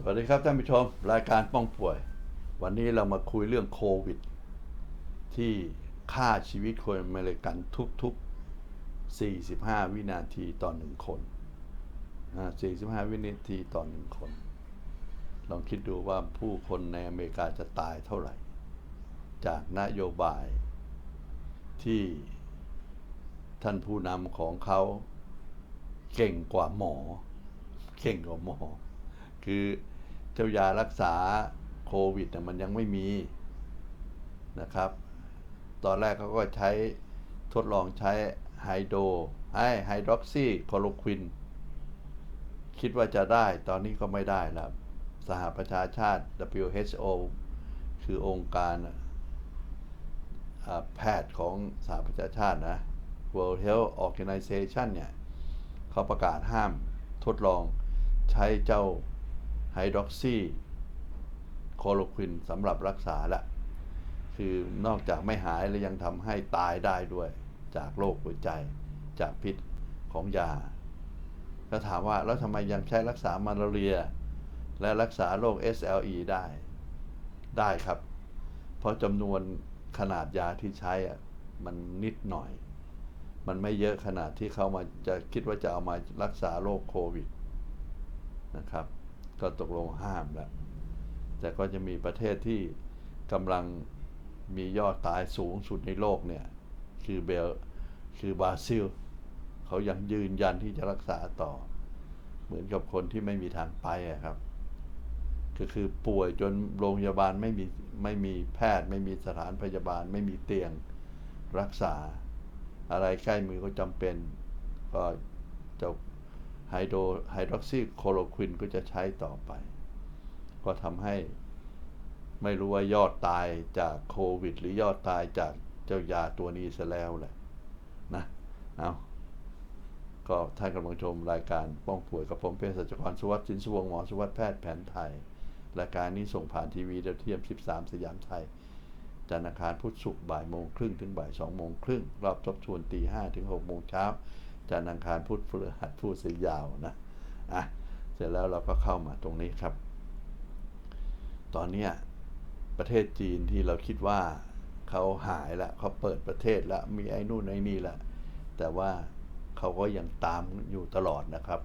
สวัสดีครับท่านผู้ชม รายการป้องป่วย วันนี้เรามาคุยเรื่องโควิด ที่ฆ่าชีวิตคนอเมริกันทุกๆ 45 วินาทีต่อหนึ่งคนนะ45 วินาทีต่อหนึ่งคน ลองคิดดูว่าผู้คนในอเมริกาจะตายเท่าไหร่ จากนโยบายที่ท่านผู้นำของเขาเก่งกว่าหมอ เก่งกว่าหมอ คือเจ้ายารักษาโควิดมันยังไม่มีนะครับ ตอนแรกเขาก็ใช้ทดลองใช้ไฮโดรไอไฮดรอกซีคลอโรควิน คิดว่าจะได้ตอนนี้ก็ไม่ได้แล้ว สหประชาชาติ WHO คือองค์การแพทย์ของสหประชาชาตินะ World Health Organization เนี่ย เขาประกาศห้ามทดลองใช้เจ้า ไฮดรอกซีโคโลควินสำหรับรักษาละ คือนอกจากไม่หายแล้วยังทำให้ตายได้ด้วย จากโรคหัวใจ จากพิษของยา แล้วถามว่าแล้วทำไมยังใช้รักษามาลาเรีย และรักษาโรค SLE ได้ ได้ครับ เพราะจำนวนขนาดยาที่ใช้อะมันนิดหน่อย มันไม่เยอะขนาดที่เขามาจะคิดว่าจะเอามารักษาโรคโควิดนะครับ ก็ตกลงห้ามแล้วแต่ก็จะมีประเทศที่กำลังมียอดตายสูงสุดในโลกเนี่ย คือเบลคือบราซิล เขายังยืนยันที่จะรักษาต่อ เหมือนกับคนที่ไม่มีทางไปอะครับ ก็คือป่วยจนโรงพยาบาลไม่มีไม่มีแพทย์ ไม่มีสถานพยาบาล ไม่มีเตียงรักษา อะไรใกล้มือก็จำเป็นก็จะ ไฮโดรไฮดรอกซีโคโลควินก็จะใช้ต่อไป ก็ทำให้ไม่รู้ว่ายอดตายจากโควิด หรือยอดตายจากเจ้ายาตัวนี้ซะแล้วแหละนะเอาก็ท่านกำลังชมรายการป้องป่วยกับผมเภสัชกรสุวัสดิ์สินสุวงหมอสุวัสดิ์แพทย์แผนไทย รายการนี้ส่งผ่านทีวีดาวเทียม 13 สยามไทยจันทร์อังคารพุธศุกร์บ่ายโมงครึ่งถึงบ่ายสองโมงครึ่งรอบทบทวนตีห้าถึงหกโมงเช้า จันทร์อังคารพุธพฤหัสพูดสียาวนะอะเสร็จแล้วเราก็เข้ามาตรงนี้ครับ ตอนเนี้ยประเทศจีนที่เราคิดว่าเขาหายล้วเขาเปิดประเทศล้วมีไอ้นู่นไอ้นี่ล้วแต่ว่าเขาก็ยังตามอยู่ตลอดนะครับ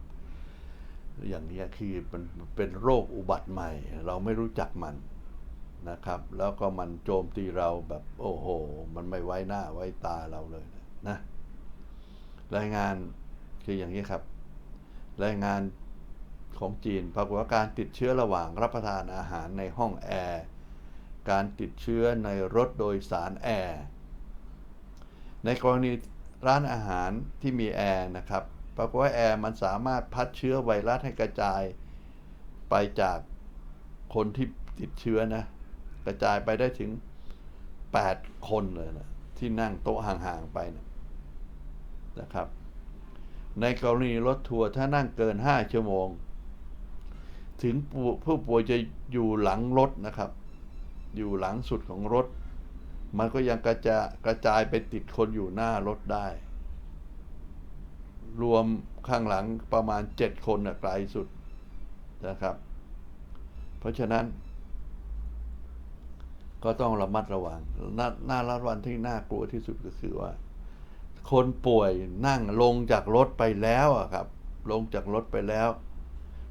อย่างนี้คือเป็นเป็นโรคอุบัติใหม่ เราไม่รู้จักมันนะครับ แล้วก็มันโจมตีเราแบบโอ้โห มันไม่ไว้หน้าไว้ตาเราเลยนะ รายงานคืออย่างนี้ครับ รายงานของจีนปรากฏว่าการติดเชื้อระหว่างรับประทานอาหารในห้องแอร์การติดเชื้อในรถโดยสารแอร์ในกรณีร้านอาหารที่มีแอร์นะครับปรากฏว่าแอร์มันสามารถพัดเชื้อไวรัสให้กระจายไปจากคนที่ติดเชื้อนะกระจายไปได้ถึง 8 คนเลยนะที่นั่งโต๊ะห่างๆไปนะ นะครับ ในกรณีรถทัวร์ถ้านั่งเกิน 5 ชั่วโมง ถึงผู้ป่วยจะอยู่หลังรถนะครับ อยู่หลังสุดของรถ มันก็ยังกระจายกระจายไปติดคนอยู่หน้ารถได้ รวมข้างหลังประมาณ 7 คนนะไกลสุดนะครับ เพราะฉะนั้นก็ต้องระมัดระวังหน้าหน้ารัดวันที่น่ากลัวที่สุดก็คือว่า คนป่วยนั่งลงจากรถไปแล้วอะครับ ลงจากรถไปแล้ว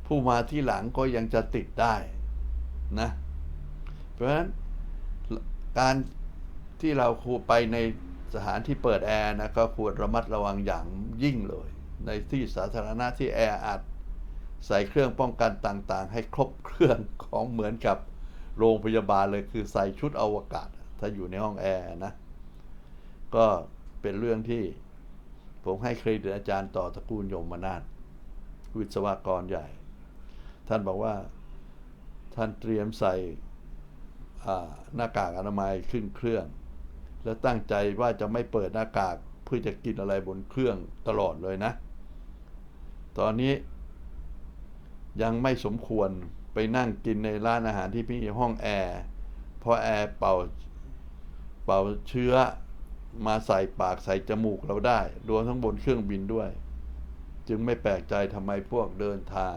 ผู้มาที่หลังก็ยังจะติดได้นะ เพราะฉะนั้นการที่เราคูไปในสถานที่เปิดแอร์นะก็ควรระมัดระวังอย่างยิ่งเลย ในที่สาธารณะที่แออัดใส่เครื่องป้องกันต่างๆ ให้ครบเครื่องของเหมือนกับโรงพยาบาลเลยคือใส่ชุดอวกาศ ถ้าอยู่ในห้องแอร์นะ ก็ เป็นเรื่องที่ผมให้เครดิตอาจารย์ต่อตระกูลยมนาถวิศวกรใหญ่ ท่านบอกว่าท่านเตรียมใส่หน้ากากอนามัยขึ้นเครื่อง แล้วตั้งใจว่าจะไม่เปิดหน้ากากเพื่อจะกินอะไรบนเครื่องตลอดเลยนะ ตอนนี้ยังไม่สมควรไปนั่งกินในร้านอาหารที่มีห้องแอร์เพราะแอร์เป่าเป่าเชื้อ มาใส่ปากใส่จมูกเราได้ รวมทั้งบนเครื่องบินด้วย จึงไม่แปลกใจทำไมพวกเดินทาง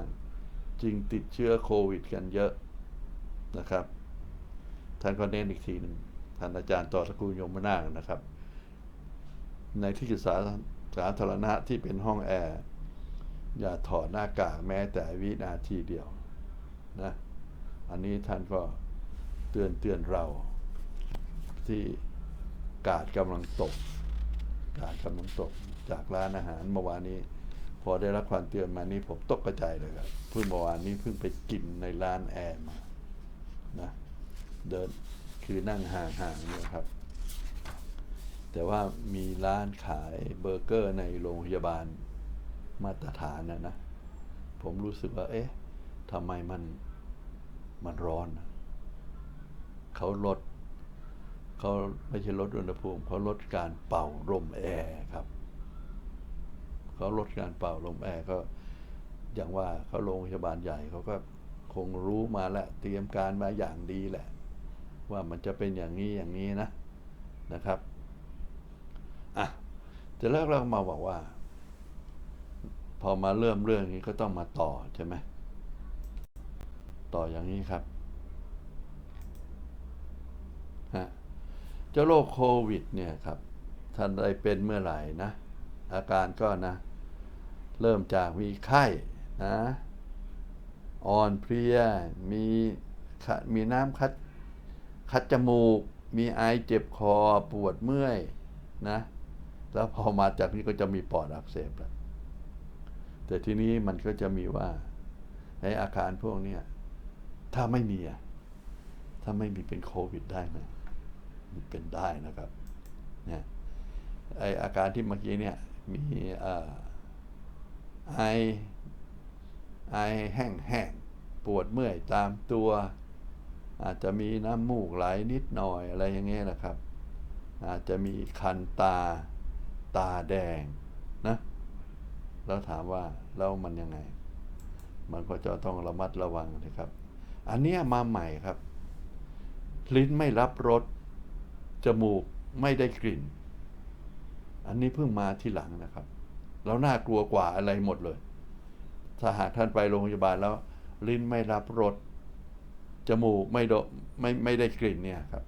จึงติดเชื้อโควิดกันเยอะนะครับ ท่านก็เน้นอีกทีหนึ่งท่านอาจารย์ต่อตระกูลยมนาคนะครับ ในที่สาสาธารณะที่เป็นห้องแอร์ อย่าถอดหน้ากากแม้แต่วินาทีเดียวนะอันนี้ท่านก็เตือนเตือนเราที่ กาดกำลังตกกาดกำลังตกจากร้านอาหารเมื่อวานนี้ พอได้รับความเตือนมานี้ผมตกกระจายเลยครับเพิ่งเมื่อวานนี้เพิ่งไปกินในร้านแอร์มานะเดินคือนั่งห่างๆเนี่ยครับ แต่ว่ามีร้านขายเบอร์เกอร์ในโรงพยาบาลมาตรฐานนะนะ ผมรู้สึกว่า เอ๊ะทำไมมันมันร้อน เขาลด เขาไม่ใช่ลดอุณหภูมิเขาลดการเป่าลมแอร์ครับเขาลดการเป่าลมแอร์ก็อย่างว่าเขาโรงพยาบาลใหญ่เขาก็คงรู้มาแล้วเตรียมการมาอย่างดีแหละ ว่ามันจะเป็นอย่างนี้อย่างนี้นะนะครับอะแต่แล้วเรามาบอกว่า พอมาเริ่มเรื่องนี้ก็ต้องมาต่อใช่ไหมต่ออย่างนี้ครับฮะ จ้าโรคโควิดเนี่ยครับท่านได้เป็นเมื่อไหร่นะ อาการก็นะ เริ่มจากมีไข้นะอ่อนเพลียมีมีน้ำคัดคัดจมูก มีไอเจ็บคอปวดเมื่อยนะแล้วพอมาจากนี้ก็จะมีปอดอักเสบแล้วแต่ทีนี้มันก็จะมีว่าในอาการพวกนี้ถ้าไม่มีถ้าไม่มีเป็นโควิดได้ไหม เป็นได้นะครับเนี่ยไออาการที่เมื่อกี้เนี่ยมีไอไอแห้งแห้งปวดเมื่อยตามตัว อาจจะมีน้ำมูกไหลนิดหน่อยอะไรอย่างเงี้ยนะครับ อาจจะมีคันตาตาแดงนะแล้วถามว่าแล้วมันยังไง มันก็จะต้องระมัดระวังนะครับ อันนี้มาใหม่ครับ ลิ้นไม่รับรส จมูกไม่ได้กลิ่น อันนี้เพิ่งมาที่หลังนะครับ แล้วน่ากลัวกว่าอะไรหมดเลย ถ้าหากท่านไปโรงพยาบาลแล้ว ลิ้นไม่รับรสจมูกไม่โดไม่ไม่ได้กลิ่นเนี่ยครับ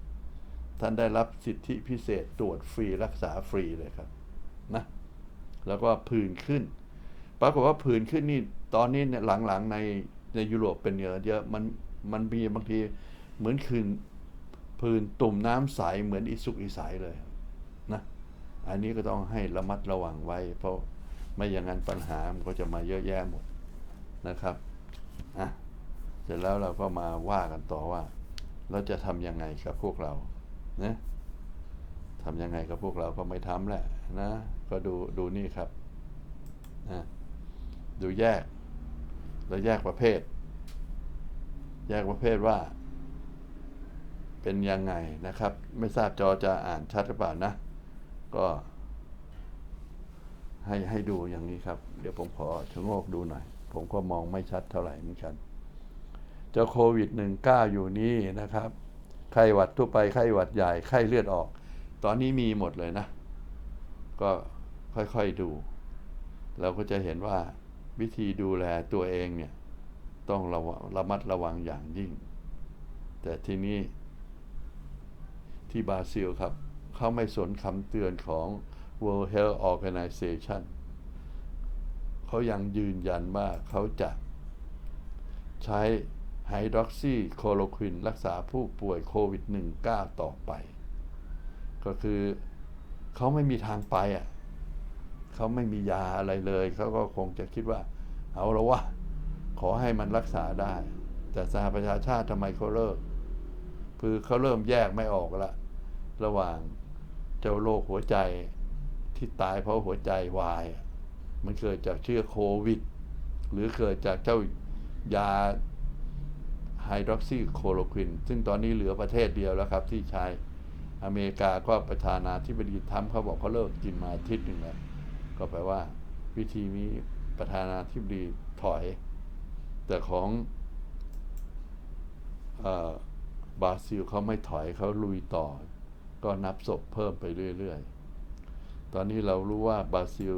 ท่านได้รับสิทธิพิเศษตรวจฟรีรักษาฟรีเลยครับนะแล้วก็ผื่นขึ้น ปรากฏว่าผื่นขึ้นนี่ตอนนี้เนี่ยหลังๆในในยุโรปเป็นเยอะเยอะมันมันมีบางทีเหมือนคืน ผื่นตุ่มน้ำใสเหมือนอิสุกอิสัยเลยนะอันนี้ก็ต้องให้ระมัดระวังไว้ เพราะไม่อย่างนั้นปัญหามันก็จะมาเยอะแยะหมดนะครับอะเสร็จแล้วเราก็มาว่ากันต่อว่า เราจะทำยังไงกับพวกเรานะทำยังไงกับพวกเราก็ไม่ทำแหละนะก็ดูดูนี่ครับนะดูแยกเราแยกประเภท แยกประเภทว่า เป็นยังไงนะครับ ไม่ทราบจอจะอ่านชัดหรือเปล่านะ ก็ ให้ให้ดูอย่างนี้ครับ เดี๋ยวผมขอชะโงกดูหน่อย ผมก็มองไม่ชัดเท่าไหร่เหมือนกันเจ้าโควิด -19 อยู่นี่นะครับไข้หวัดทั่วไปไข้หวัดใหญ่ไข้เลือดออก ตอนนี้มีหมดเลยนะ ก็ค่อยๆดู เราก็จะเห็นว่าวิธีดูแลตัวเองเนี่ย ต้องระระมัดระวังอย่างยิ่ง แต่ทีนี้ ที่บราซิลครับ เขาไม่สนคำเตือนของ World Health Organization เขายังยืนยันว่าเขาจะใช้ไฮดรอกซีโคโลควินรักษาผู้ป่วยโควิด -19 ต่อไป ก็คือเขาไม่มีทางไปอะเขาไม่มียาอะไรเลย เขาก็คงจะคิดว่า เอาละวะ ขอให้มันรักษาได้ แต่สหประชาชาติทำไมเขาเลิก คือเขาเริ่มแยกไม่ออกละระหว่างเจ้าโรคหัวใจที่ตายเพราะหัวใจวาย มันเกิดจากเชื้อโควิด หรือเกิดจากเจ้ายาไฮดรอกซีโคโลควิน ซึ่งตอนนี้เหลือประเทศเดียวแล้วครับที่ใช้อเมริกาก็ประธานาธิบดีทำเขาบอกเขาเลิกกินมาอาทิตย์หนึ่งแล้วก็แปลว่า วิธีนี้ประธานาธิบดีถอย แต่ของอ บราซิลเขาไม่ถอยเขาลุยต่อ ก็นับศพเพิ่มไปเรื่อยๆ ตอนนี้เรารู้ว่าบราซิล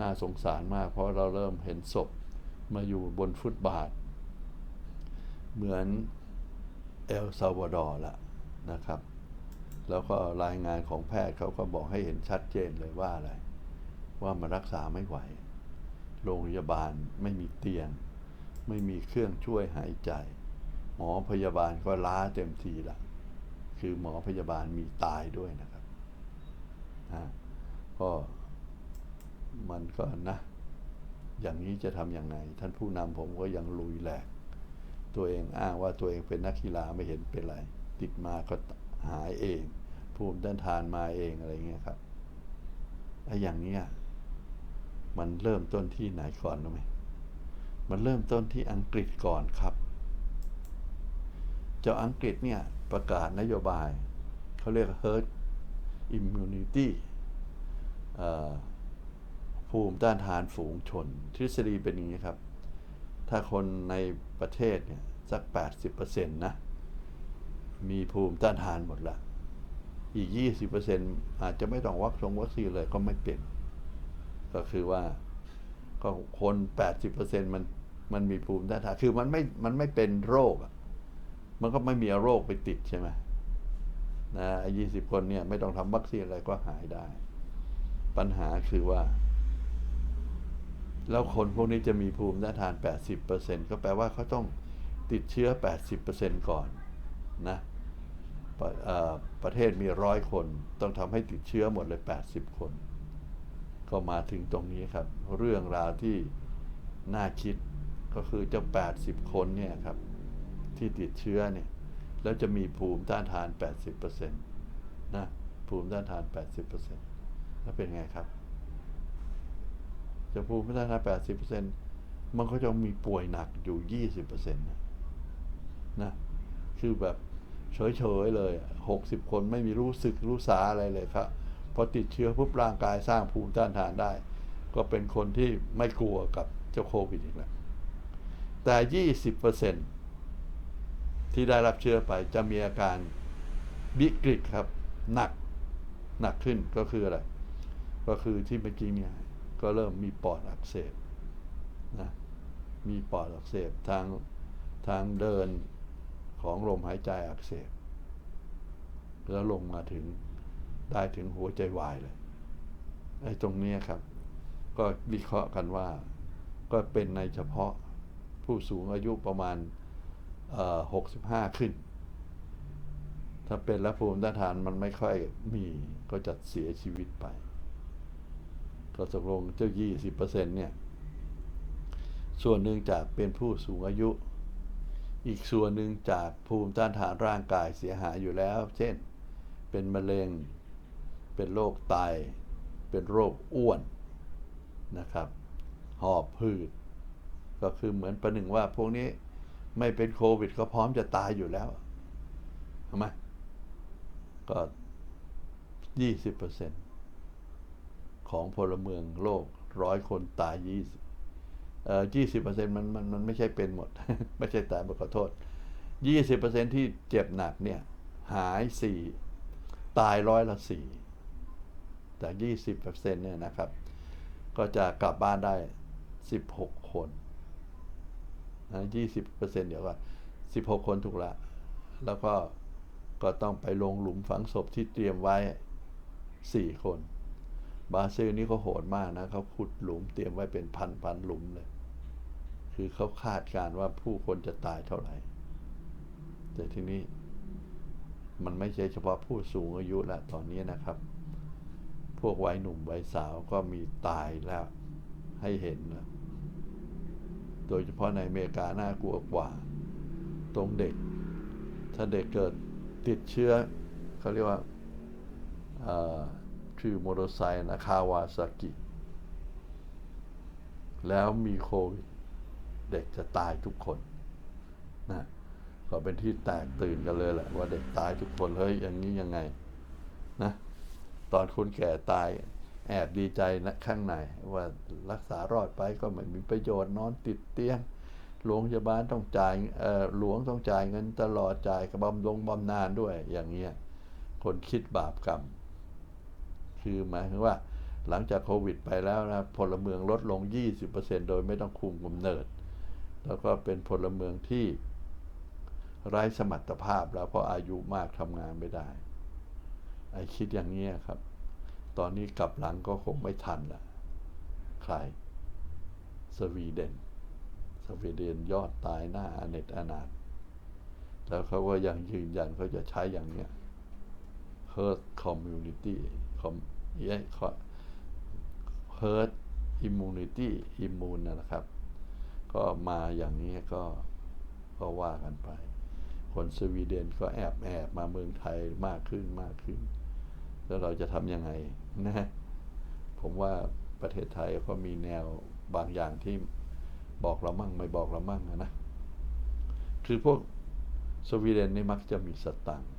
น่าสงสารมาก เพราะเราเริ่มเห็นศพมาอยู่บนฟุตบาท เหมือนเอลซาวาดอร์ละนะครับ แล้วก็รายงานของแพทย์เขาก็บอกให้เห็นชัดเจนเลยว่าอะไร ว่ามันรักษาไม่ไหว โรงพยาบาลไม่มีเตียง ไม่มีเครื่องช่วยหายใจ หมอพยาบาลก็ล้าเต็มทีละคือหมอพยาบาลมีตายด้วยนะครับนะก็มันก็นะ อย่างนี้จะทำอยังไง ท่านผู้นำผมก็ยังลุยแหลก ตัวเองอ้างว่าตัวเองเป็นนักกีฬาไม่เห็นเป็นไร ติดมาก็หายเอง ภูมิต้านทานมาเองอะไรเงี้ยครับไอ้อย่างเนี้ยมันเริ่มต้นที่ไหนก่อนรู้ไหมมันเริ่มต้นที่อังกฤษก่อนครับ เจ้าอังกฤษเนี่ยประกาศนโยบาย เขาเรียก herd immunity ภูมิต้านทานฝูงชน ทฤษฎีเป็นอย่างนี้ครับ ถ้าคนในประเทศเนี่ยสัก 80%นะ มีภูมิต้านทานหมดละ อีก 20%อาจจะไม่ต้องวัคซงวัคซีนเลยก็ไม่เป็น ก็คือว่าก็คน 80%มันมันมีภูมิต้านทาน คือมันไม่ มันไม่เป็นโรคอะ มันก็ไม่มีโรคไปติดใช่ไหมนะไอ้ยี่สิบคนเนี่ยไม่ต้องทำวัคซีนอะไรก็หายได้ ปัญหาคือว่า แล้วคนพวกนี้จะมีภูมิต้านทาน 80%ก็แปลว่าเขาต้องติดเชื้อ 80%ก่อนนะประเอ่อประเทศมีร้อยคน ต้องทำให้ติดเชื้อหมดเลย 80 คน ก็มาถึงตรงนี้ครับ เรื่องราวที่น่าคิดก็คือเจ้า 80 คนเนี่ยครับ ที่ติดเชื้อเนี่ยแล้วจะมีภูมิต้านทาน 80%นะภูมิต้านทาน 80%แล้วเป็นไงครับ จะภูมิต้านทาน 80%มันก็จะมีป่วยหนักอยู่ 20%นะนะคือแบบเฉยๆเลย 60 คนไม่มีรู้สึกรู้สาอะไรเลยครับพอติดเชื้อปุ๊บร่างกายสร้างภูมิต้านทานได้ ก็เป็นคนที่ไม่กลัวกับเจ้าโควิดอีกแล้วแต่ 20% ที่ได้รับเชื้อไปจะมีอาการวิกฤตครับ หนักหนักขึ้นก็คืออะไร ก็คือที่เมื่อกี้เนี่ยก็เริ่มมีปอดอักเสบนะมีปอดอักเสบทางทางเดินของลมหายใจอักเสบ แล้วลงมาถึงได้ถึงหัวใจวายเลยไอ้ตรงนี้ครับ ก็วิเคราะห์กันว่า ก็เป็นในเฉพาะผู้สูงอายุประมาณ หกสิบห้าขึ้น ถ้าเป็นแล้วภูมิต้านทานมันไม่ค่อยมีก็จะเสียชีวิตไป ก็ตกลงเจ้ายี่สิบเปอร์เซ็นเนี่ย ส่วนหนึ่งจากเป็นผู้สูงอายุ อีกส่วนหนึ่งจากภูมิต้านทานร่างกายเสียหายอยู่แล้ว เช่น เป็นมะเร็ง เป็นโรคไต เป็นโรคอ้วนนะครับ หอบพืชก็คือเหมือนประหนึ่งว่าพวกนี้ ไม่เป็นโควิด ก็พร้อมจะตายอยู่แล้วทำไมก็ยี่สิบเปอร์เซ็นของพลเมืองโลกร้อยคนตายยี่สิบเอ่อยี่สิบเปอร์เซ็นมันมันมันไม่ใช่เป็นหมด ไม่ใช่ตายขอโทษยี่สิบเปอร์เซ็นที่เจ็บหนักเนี่ย หายสี่ตายร้อยละสี่จากยี่สิบเปอร์เซ็นเนี่ยนะครับ ก็จะกลับบ้านได้สิบหกคน ยี่สิบเปอร์เซ็นเดี๋ยวก็สิบหกคนถูกละ แล้วก็ก็ต้องไปลงหลุมฝังศพที่เตรียมไว้สี่คน บาซิลนี่เขาโหดมากนะเขาขุดหลุมเตรียมไว้เป็นพันพันหลุมเลย คือเขาคาดการว่าผู้คนจะตายเท่าไหร่ แต่ทีนี้มันไม่ใช่เฉพาะผู้สูงอายุละตอนนี้นะครับ พวกวัยหนุ่มวัยสาวก็มีตายแล้วให้เห็นแล้ว โดยเฉพาะในอเมริกาน่ากลัวกว่า ตรงเด็ก ถ้าเด็กเกิดติดเชื้อเขาเรียกว่าชื่อมอเตอร์ไซค์นะคาวาซากิ แล้วมีโควิด เด็กจะตายทุกคนนะก็เป็นที่แตกตื่นกันเลยแหละว่าเด็กตายทุกคนเฮ้ยอย่างนี้ยังไงนะตอนคนแก่ตาย แอบดีใจนะข้างในว่ารักษารอดไปก็ไม่มีประโยชน์นอนติดเตียงโรงพยาบาลต้องจ่ายหลวงต้องจ่ายเงินตลอดจ่ายกับบำรงบำนาญด้วยอย่างเงี้ยคนคิดบาปกรรม คือหมายถึงว่าหลังจากโควิดไปแล้วนะพลเมืองลดลง 20%โดยไม่ต้องคุมกำเนิด แล้วก็เป็นพลเมืองที่ไร้สมรรถภาพแล้วเพราะอายุมากทำงานไม่ได้ ไอคิดอย่างนี้ยครับ ตอนนี้กลับหลังก็คงไม่ทันละใคร สวีเดน สวีเดนยอดตายหน้าอเนตอนาถแล้วเขาก็ยังยืนยันเขาจะใช้อย่างเนี้ย herd community คอมเอ้ย herd immunity อิมมูนนะครับ ก็มาอย่างนี้ก็ก็ว่ากันไป คนสวีเดนก็แอบแอบมาเมืองไทยมากขึ้นมากขึ้น แล้วเราจะทำยังไง นะผมว่าประเทศไทยก็มีแนวบางอย่างที่บอกเรามั่งไม่บอกเรามั่งอะนะ คือพวกสวีเดนนี่มักจะมีสตังค์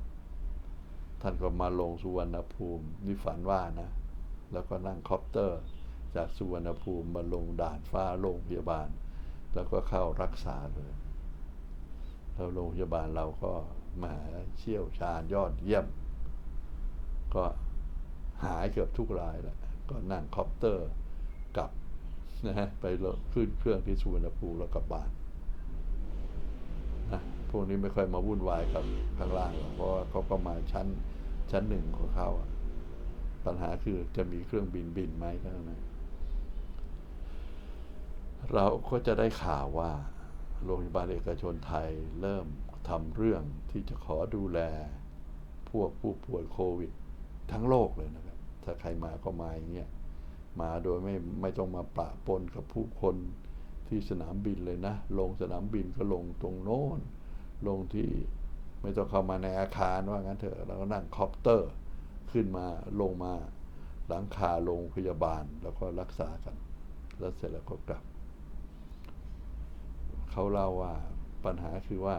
ท่านก็มาลงสุวรรณภูมินี่ฝันว่านะ แล้วก็นั่งคอปเตอร์ จากสุวรรณภูมิมาลงด่านฟ้าโรงพยาบาล แล้วก็เข้ารักษาเลยแล้วโรงพยาบาลเราก็มาเชี่ยวชาญยอดเยี่ยม ก็ หายเกือบทุกรายแหละก็นั่งคอปเตอร์กลับนะฮะไปลงขึ้นเครื่องที่สุวรรณภูมิแล้วกลับบ้านนะพวกนี้ไม่ค่อยมาวุ่นวายกับข้างล่างหรอกเพราะเขาก็มาชั้นชั้นหนึ่งของเขาอะปัญหาคือจะมีเครื่องบินบินไหมเท่านั้นเราก็จะได้ข่าวว่าโรงพยาบาลเอกชนไทยเริ่มทำเรื่องที่จะขอดูแล พวกผู้ป่วยโควิด ทั้งโลกเลยนะ ถ้าใครมาก็มาอย่างเงี้ยมาโดยไม่ไม่ต้องมาปะปนกับผู้คนที่สนามบินเลยนะ ลงสนามบินก็ลงตรงโน้น ลงที่ไม่ต้องเข้ามาในอาคารว่างั้นเถอะแล้วก็นั่งคอปเตอร์ ขึ้นมาลงมาหลังคาโรงพยาบาลแล้วก็รักษากัน แล้วเสร็จแล้วก็กลับ เขาเล่าว่าปัญหาคือว่า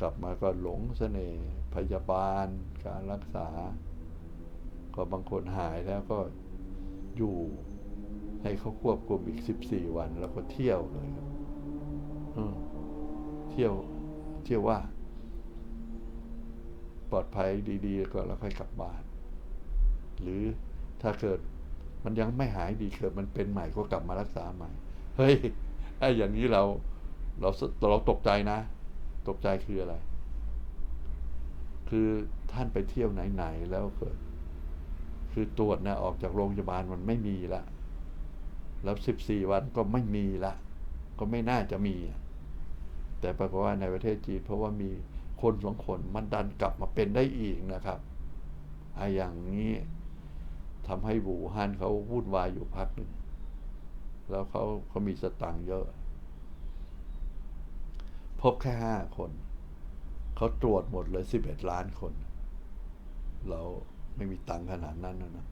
กลับมาก็หลงเสน่ห์พยาบาลการรักษา ก็บางคนหายแล้วก็อยู่ให้เขาควบคุมอีกสิบสี่วัน แล้วก็เที่ยวเลยเที่ยว เที่ยวว่า ปลอดภัยดีๆ ก็แล้วค่อยกลับบ้าน หรือถ้าเกิดมันยังไม่หายดีเกิดมันเป็นใหม่ก็กลับมารักษาใหม่ เฮ้ยไอ้อย่างนี้เราเราเราตกใจนะ ตกใจคืออะไร คือท่านไปเที่ยวไหน ๆ แล้วเกิด คือตรวจนะออกจากโรงพยาบาลมันไม่มีละ แล้วสิบสี่วันก็ไม่มีละ ก็ไม่น่าจะมี แต่ปรากฏว่าในประเทศจีนเพราะว่ามีคนสองคนมันดันกลับมาเป็นได้อีกนะครับไอ้อย่างนี้ทำให้บูฮั่นเขาวุ่นวายอยู่พักหนึ่งแล้วเขาเขามีสตังค์เยอะ พบแค่ห้าคน เขาตรวจหมดเลยสิบเอ็ดล้านคน เรา ไม่มีตังขนาดนั้นนะ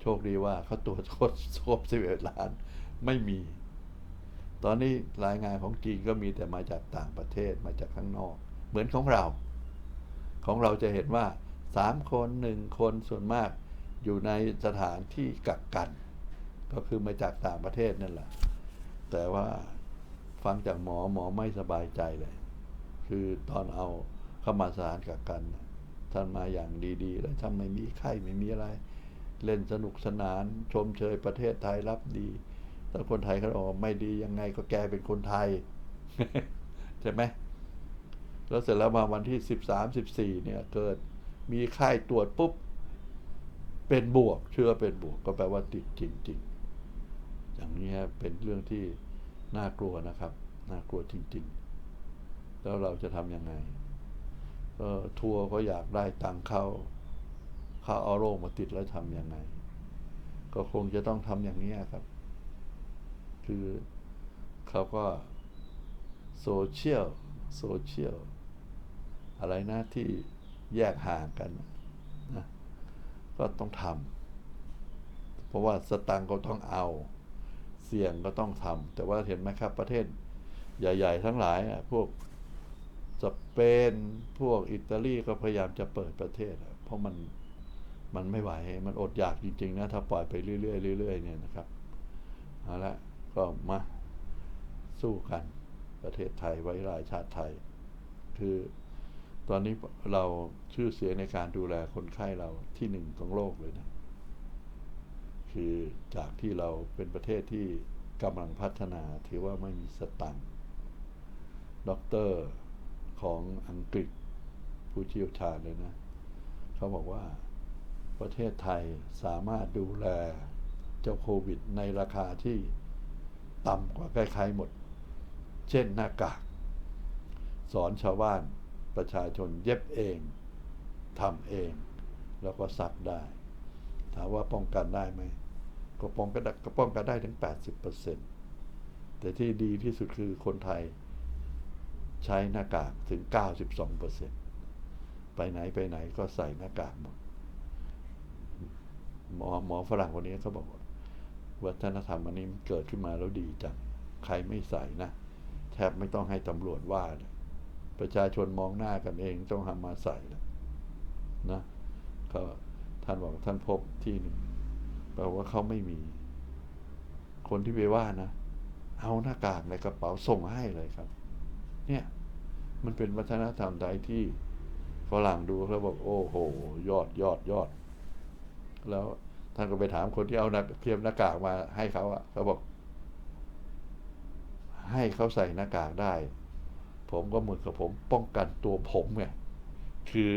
โชคดีว่าเขาตรวจครบครบสิบเอ็ดล้าน ไม่มี ตอนนี้รายงานของจีนก็มีแต่มาจากต่างประเทศมาจากข้างนอก เหมือนของเรา ของเราจะเห็นว่าสามคนหนึ่งคนส่วนมากอยู่ในสถานที่กักกัน ก็คือมาจากต่างประเทศนั่นแหละ แต่ว่าฟังจากหมอหมอไม่สบายใจเลย คือตอนเอาเข้ามาสถานกักกันน่ะ ท่านมาอย่างดีๆ แล้วท่านไม่มีไข้ไม่มีอะไร เล่นสนุกสนาน ชมเชยประเทศไทยรับดีแต่คนไทยเขาบอกไม่ดียังไงก็แกเป็นคนไทย ใช่ไหมแล้วเสร็จแล้วมาวันที่สิบสามสิบสี่เนี่ยเกิดมีไข้ตรวจปุ๊บ เป็นบวก เชื้อเป็นบวกก็แปลว่าติดจริงๆ อย่างนี้เป็นเรื่องที่น่ากลัวนะครับ น่ากลัวจริงๆ แล้วเราจะทำยังไง ก็ทัวร์ก็อยากได้ตังค์เข้าเขาเอาโรคมาติดแล้วทำยังไง ก็คงจะต้องทำอย่างนี้ครับ คือเขาก็โซเชียลโซเชียลอะไรนะที่แยกห่างกันนะก็ต้องทำเพราะว่าสตังค์ก็ต้องเอา เสี่ยงก็ต้องทำแต่ว่าเห็นไหมครับประเทศ ใหญ่ ๆ ทั้งหลายพวก สเปนพวกอิตาลีก็พยายามจะเปิดประเทศ เพราะมันมันไม่ไหว มันอดอยากจริง ๆ นะ ถ้าปล่อยไปเรื่อยๆเรื่อยๆเนี่ยนะครับเอาละก็มาสู้กันประเทศไทยไว้รายชาติไทย คือตอนนี้เราชื่อเสียงในการดูแลคนไข้เราที่หนึ่งของโลกเลยนะ คือจากที่เราเป็นประเทศที่กำลังพัฒนาถือว่าไม่มีสตังค์ด็อกเตอร์ ของอังกฤษผู้เชี่ยวชาญเลยนะ เขาบอกว่าประเทศไทยสามารถดูแลเจ้าโควิดในราคาที่ต่ำกว่าใครๆหมด เช่นหน้ากาก สอนชาวบ้านประชาชนเย็บเองทำเอง แล้วก็ซักได้ ถามว่าป้องกันได้ไหมก็ป้องกันได้ก็ป้องกันได้ถึง 80%แต่ที่ดีที่สุดคือคนไทย ใช้หน้ากากถึง 92%ไปไหนไปไหนก็ใส่หน้ากากหมด หมอหมอฝรั่งคนนี้เขาบอกว่า วัฒนธรรมอันนี้เกิดขึ้นมาแล้วดีจัง ใครไม่ใส่นะ แทบไม่ต้องให้ตำรวจว่าเลยประชาชนมองหน้ากันเองต้องทำมาใส่แล้วนะก็ท่านบอกท่านพบที่หนึ่งแปลว่าเขาไม่มี คนที่ไปว่านะ เอาหน้ากากในกระเป๋าส่งให้เลยครับ เนี่ย มันเป็นวัฒนธรรมใดที่ฝรั่งดูแล้วบอกโอ้โห ยอดยอดยอด แล้วท่านก็ไปถามคนที่เอาน้าเทียมหน้ากากมาให้เขาอะเขาบอก ให้เขาใส่หน้ากากได้ ผมก็เหมือนกับผมป้องกันตัวผมไงคือ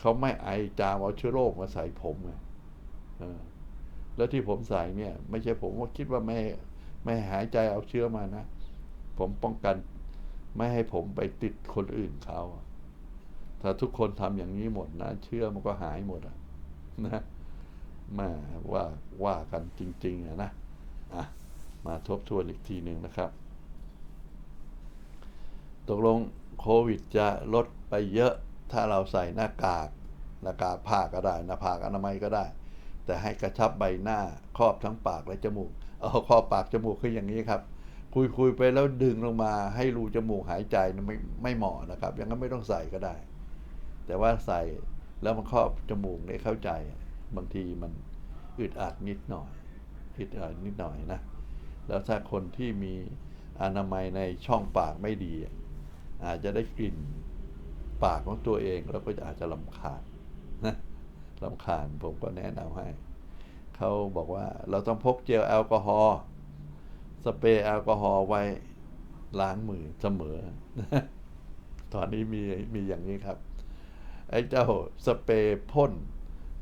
เขาไม่ไอจามเอาเชื้อโรคมาใส่ผมไงแล้วที่ผมใส่เนี่ย ไม่ใช่ผมว่าคิดว่าไม่ไม่หายใจเอาเชื้อมานะ ผมป้องกัน ไม่ให้ผมไปติดคนอื่นเขาถ้าทุกคนทำอย่างนี้หมดนะ เชื้อมันก็หายหมดอะนะมาว่าว่ากันจริงๆนะอะมาทบทวนอีกทีหนึ่งนะครับ ตกลงโควิดจะลดไปเยอะถ้าเราใส่หน้ากากหน้ากากผ้าก็ได้หน้าผากอนามัยก็ได้ แต่ให้กระชับใบหน้าครอบทั้งปากและจมูก เอาครอบปากจมูกคืออย่างนี้ครับ คุยคุยไปแล้วดึงลงมาให้รูจมูกหายใจไม่ไม่เหมาะนะครับ อย่างนั้นไม่ต้องใส่ก็ได้ แต่ว่าใส่แล้วมันครอบจมูกเนี่ยเข้าใจ บางทีมันอึดอัดนิดหน่อยอึดอัดนิดหน่อยนะ แล้วถ้าคนที่มีอนามัยในช่องปากไม่ดี อาจจะได้กลิ่นปากของตัวเองแล้วก็อาจจะลำคาญนะลำคาญผมก็แนะนำให้ เขาบอกว่าเราต้องพกเจลแอลกอฮอล์ สเปรย์แอลกอฮอล์ไว้ล้างมือเสมอ ตอนนี้มีมีอย่างนี้ครับ ไอ้เจ้าสเปรย์พ่น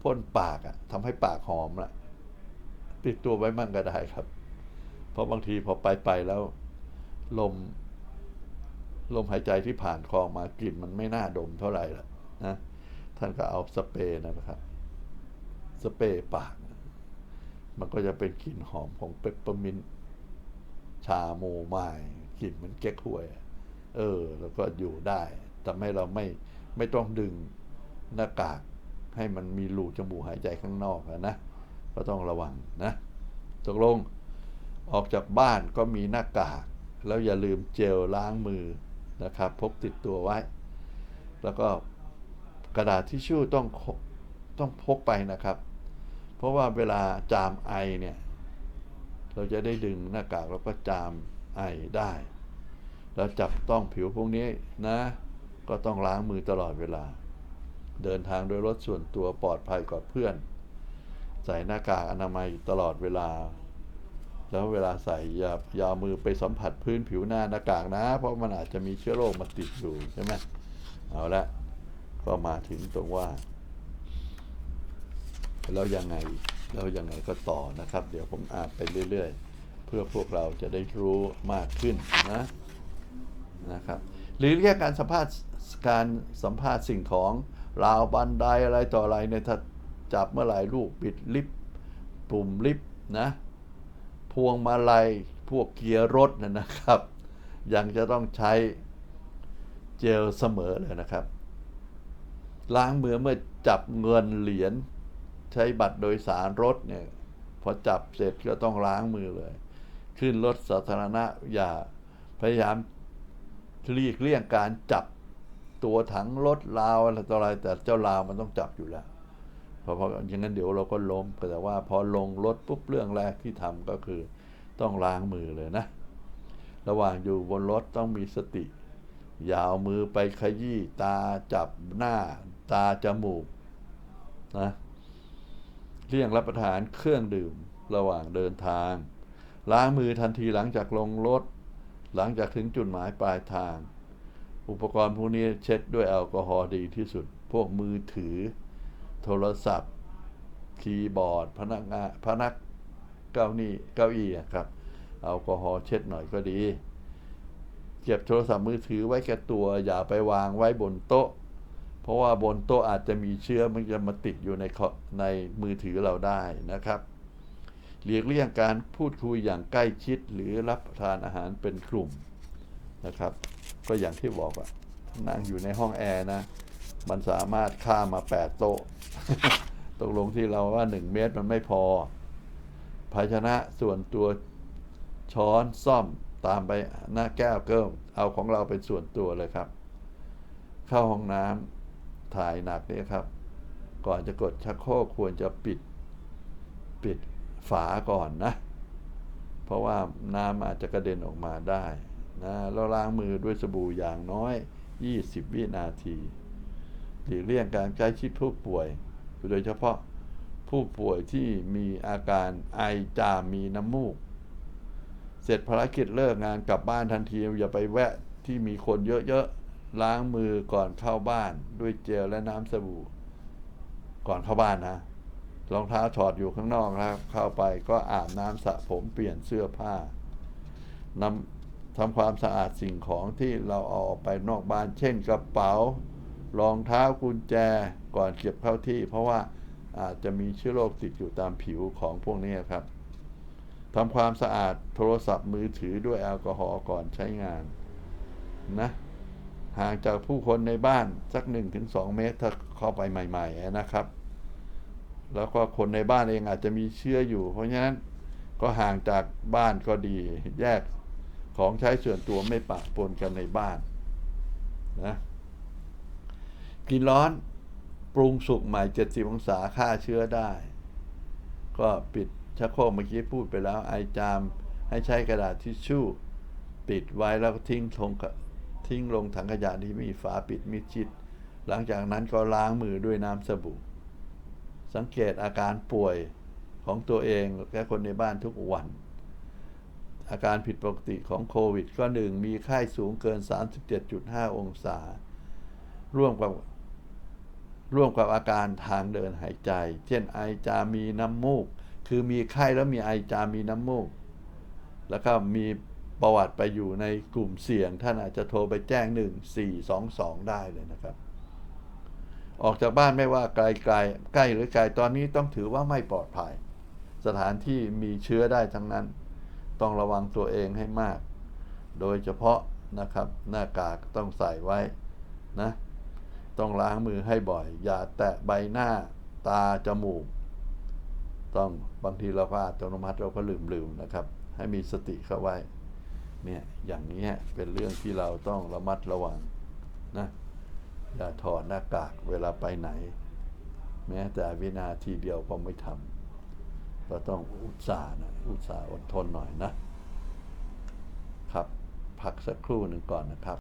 พ่นปากอะทำให้ปากหอมละติดตัวไว้มั่งก็ได้ครับ เพราะบางทีพอไปไปแล้ว ลม ลมหายใจที่ผ่านคอมากลิ่นมันไม่น่าดมเท่าไหร่ละนะท่านก็เอาสเปรย์นะครับ สเปรย์ปาก มันก็จะเป็นกลิ่นหอมของเปปเปอร์มินต์ ชาโมไมล์กลิ่นเหมือนเก๊กฮวย เออ แล้วก็อยู่ได้ทำให้เราไม่ไม่ต้องดึงหน้ากากให้มันมีรูจมูกหายใจข้างนอกนะ ก็ต้องระวังนะตกลงออกจากบ้านก็มีหน้ากาก แล้วอย่าลืมเจลล้างมือนะครับ พกติดตัวไว้ แล้วก็กระดาษทิชชู่ต้องต้องพกไปนะครับ เพราะว่าเวลาจามไอเนี่ย เราจะได้ดึงหน้ากากแล้วก็จามไอได้ แล้วจับต้องผิวพวกนี้นะ ก็ต้องล้างมือตลอดเวลา เดินทางโดยรถส่วนตัวปลอดภัยกว่าเพื่อน ใส่หน้ากากอนามัยตลอดเวลา แล้วเวลาใส่อย่าอย่าเอามือไปสัมผัสพื้นผิวหน้าหน้ากากนะ เพราะมันอาจจะมีเชื้อโรคมาติดอยู่ใช่ไหมเอาละก็มาถึงตรงว่า แล้วยังไง แล้วยังไงก็ต่อนะครับ เดี๋ยวผมอ่านไปเรื่อย ๆ เพื่อพวกเราจะได้รู้มากขึ้นนะนะครับหรือเรียกการสัมภาษณ์การสัมภาษณ์สิ่งของราวบันไดอะไรต่ออะไรเนี่ยถ้าจับเมื่อไหร่ลูกปิดลิฟต์ปุ่มลิฟต์นะพวงมาลัยพวกเกียร์รถนะนะครับ ยังจะต้องใช้เจลเสมอเลยนะครับ ล้างมือเมื่อจับเงินเหรียญ ใช้บัตรโดยสารรถเนี่ยพอจับเสร็จก็ต้องล้างมือเลย ขึ้นรถสาธารณะอย่าพยายามหลีกเลี่ยงการจับตัวถังรถราวอะไรต่ออะไรแต่เจ้าราวมันต้องจับอยู่แล้วเพราะเพราะอย่างนั้นเดี๋ยวเราก็ล้มแต่ว่าพอลงรถปุ๊บเรื่องแรกที่ทำก็คือ ต้องล้างมือเลยนะ ระหว่างอยู่บนรถต้องมีสติอยาวมือไปขยี้ตาจับหน้า ตาจมูกนะ เลี่ยงรับประทานเครื่องดื่มระหว่างเดินทาง ล้างมือทันทีหลังจากลงรถ หลังจากถึงจุดหมายปลายทาง อุปกรณ์พวกนี้เช็ดด้วยแอลกอฮอล์ดีที่สุด พวกมือถือ โทรศัพท์ คีย์บอร์ด พนักงานพนักเก้านี่เก้าอี้ครับแอลกอฮอล์เช็ดหน่อยก็ดี เก็บโทรศัพท์มือถือไว้แก่ตัวอย่าไปวางไว้บนโต๊ะ เพราะว่าบนโต๊ะอาจจะมีเชื้อมันจะมาติดอยู่ในในมือถือเราได้นะครับหลีกเลี่ยงการพูดคุยอย่างใกล้ชิดหรือรับทานอาหารเป็นกลุ่มนะครับ ก็อย่างที่บอกอะนั่งอยู่ในห้องแอร์นะ มันสามารถข้ามมาแปดโต๊ะตกลงที่เราว่าหนึ่งเมตรมันไม่พอ ภาชนะส่วนตัวช้อนซ่อมตามไปหน้าแก้วเกิมเอาของเราเป็นส่วนตัวเลยครับ เข้าห้องน้ำ ถ่ายหนักเนี่ยครับ ก่อนจะกดชักโครกควรจะปิดปิดฝาก่อนนะ เพราะว่าน้ำอาจจะกระเด็นออกมาได้นะแล้วล้างมือด้วยสบู่อย่างน้อย 20 วินาทีหลีกเลี่ยงการใกล้ชิดผู้ป่วย โดยเฉพาะผู้ป่วยที่มีอาการไอจามมีน้ำมูก เสร็จภารกิจเลิกงานกลับบ้านทันทีอย่าไปแวะที่มีคนเยอะๆ ล้างมือก่อนเข้าบ้านด้วยเจลและน้ำสบู่ ก่อนเข้าบ้านนะรองเท้าถอดอยู่ข้างนอกแล้วเข้าไปก็อาบน้ำสระผมเปลี่ยนเสื้อผ้านำทำความสะอาดสิ่งของที่เราเอาออกไปนอกบ้าน เช่นกระเป๋ารองเท้ากุญแจก่อนเก็บเข้าที่ เพราะว่าอาจจะมีเชื้อโรคติดอยู่ตามผิวของพวกนี้ครับทำความสะอาดโทรศัพท์มือถือด้วยแอลกอฮอล์ก่อนใช้งานนะ ห่างจากผู้คนในบ้านสัก1-2เมตร ถ้าเข้าไปใหม่ ๆ นะครับ แล้วก็คนในบ้านเองอาจจะมีเชื้ออยู่ เพราะฉะนั้นก็ห่างจากบ้านก็ดี แยกของใช้ส่วนตัวไม่ปะปนกันในบ้านนะกินร้อนปรุงสุกใหม่ 70 องศาฆ่าเชื้อได้ ก็ปิดชักโครกเมื่อกี้พูดไปแล้วไอจามให้ใช้กระดาษทิชชู่ ปิดไว้แล้วก็ทิ้งลง ทิ้งลงถังขยะที่มีฝาปิดมิดชิด หลังจากนั้นก็ล้างมือด้วยน้ำสบู่ สังเกตอาการป่วยของตัวเองและคนในบ้านทุกวัน อาการผิดปกติของโควิด ก็หนึ่งมีไข้สูงเกิน 37.5 องศา ร่วมกับร่วมกับอาการทางเดินหายใจ เช่นไอจามมีน้ำมูก คือมีไข้แล้วมีไอจามมีน้ำมูก แล้วก็มี ประวัติไปอยู่ในกลุ่มเสี่ยง ท่านอาจจะโทรไปแจ้ง 1422 ได้เลยนะครับ ออกจากบ้านไม่ว่าไกลไกลใกล้หรือไกลตอนนี้ต้องถือว่าไม่ปลอดภัย สถานที่มีเชื้อได้ทั้งนั้น ต้องระวังตัวเองให้มาก โดยเฉพาะนะครับหน้ากากต้องใส่ไว้นะต้องล้างมือให้บ่อย อย่าแตะใบหน้าตาจมูก ต้องบางทีเราก็อัตโนมัติเราก็ลืมลืมนะครับ ให้มีสติเข้าไว้ เนี่ยอย่างนี้เป็นเรื่องที่เราต้องระมัดระวังนะอย่าถอดหน้ากากเวลาไปไหน แม้แต่วินาทีเดียวก็ไม่ทำก็ต้องอุตส่าห์นะอุตส่าห์อดทนหน่อยนะ ครับ พักสักครู่หนึ่งก่อนนะครับ